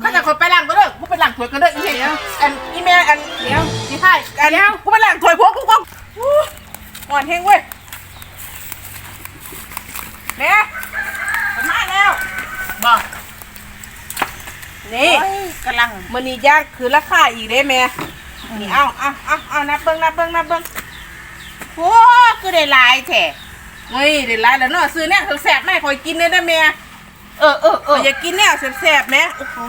เขาจะคนไปล้างก็เด้อกูไปล้างถ้วยก็เด้ออีเหี้ยอันอีเมลอันเดี๋ยวสิให้อันเดี๋ยวกูไปล้างถ้วยพวกกูก็อู้อ่อนแห้งเว้ยแม่มันมาแล้วบอกนี่โอ้ยกำลังมันนี่ยากคือราคาอีกเด้แม่นี่เอาเอาเอาเอานับเบิ้งนับเบิ้งนับเบิ้งโอ้คือได้หลายแท้เฮ้ยเดี๋ยวไรแล้วเนาะซื้อเนี่ยแสบๆแม่คอยกินเลยนะแม่ เออเออเอเออออยากกินเนี่ยแสบๆแม่โอ้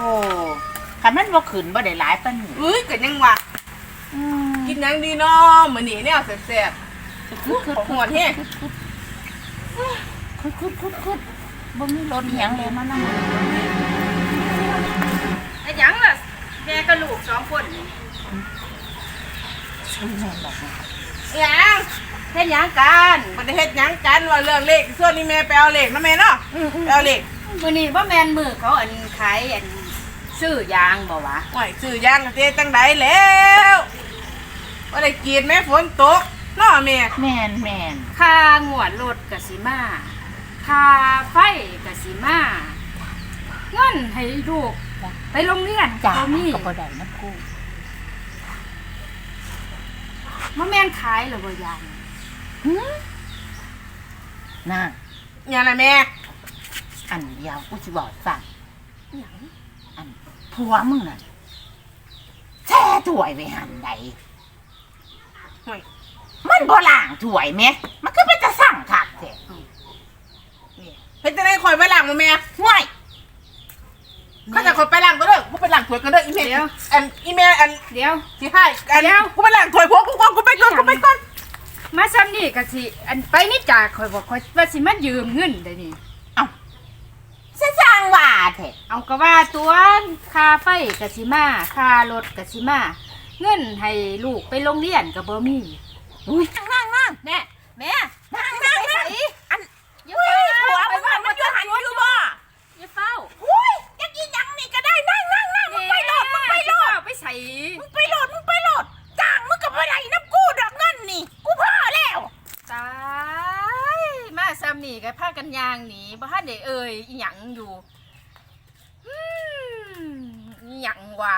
คันมันบ่ขึ้นบ่ได้หลายปานนี้เอ้ยกันยังวะอืมกินหยังดีเนาะมื้อนี้เนี่ยแสบคือคือๆหัวแห้งคือคือคือคือบ่มีรถหยังเลยมานั่งไอ้หยังล่ะแม่กับลูกสองคนนี่ซื้อแม่นบอกว่าหยังเฮ็ดหยังกันบ่ได้เฮ็ดหยังกันว่าเรื่องเลขส่วนนี้แม่ไปเอาเลขนะแม่เนาะไปเอาเลข มื้อนี้บ่แม่นมือเขาอันขายอันซื้อยางบ่วะโอ้ยซื้อยางก็สิเฮ็ดจังไดแล้วบ่ได้กินแม่ฝนตกเนาะแม่แม่นแม่นค่างวดรถก็สิมาค่าไฟก็สิมาเงินให้ลูกไปโรงเรียนจ้าบ่มีก็บ่ได้น้ำกูบ่แม่นขายหรอบ่ยางหืมน่าหยังล่ะแม่ อันเดียวกูสิบอกฟังหยังอันผัวมึงน่ะแช่ถ้วยไว้หันใดโอ้ยมันบ่ล้างถ้วยแหมมันคือเป็นจะสั่งคักแท้นี่เฮ็ดจังได๋คอยไปล้างบ่แม่ห่วยเขาจะคนไปล้างก็เด้อกูไปล้างถ้วยก็เด้ออีเมลอันอีเมลอันเดี๋ยวสิให้อันกูไปล้างถ้วยพวกกูก็กูไปก่อนกูไปก่อนมาซ้ำนี่ก็สิอันไปนี่จ่าข่อยบอกข่อยว่าสิมายืมเงินได้นี่ซะสร้างว่าแท้เอาก็ว่าตัวค่าไฟก็สิมาค่ารถก็สิมา เงินให้ลูกไปโรงเรียนก็บ่มีอุ้ยนั่งนั่งแม่แม่นั่งนั่งนั่งอันอย่าอุ้ยเฝ้าผัวมึงว่ามันอยู่หันอยู่บ่อย่าเฝ้าอุ้ยอยากกินหยังนี่ก็ได้นั่งนั่งนั่งมึงไปโหลดมึงไปโหลดไปใส่มึงไปโหลดมึงไปโหลดจ้างมึงกับอะไรน้ำกูดอกเงินนี่ กูพอแล้วตายมาซ้ำนี่ก็พากันยางหนีบ่ทันได้เอ่ยอีหยังอยู่ อืมยังวะ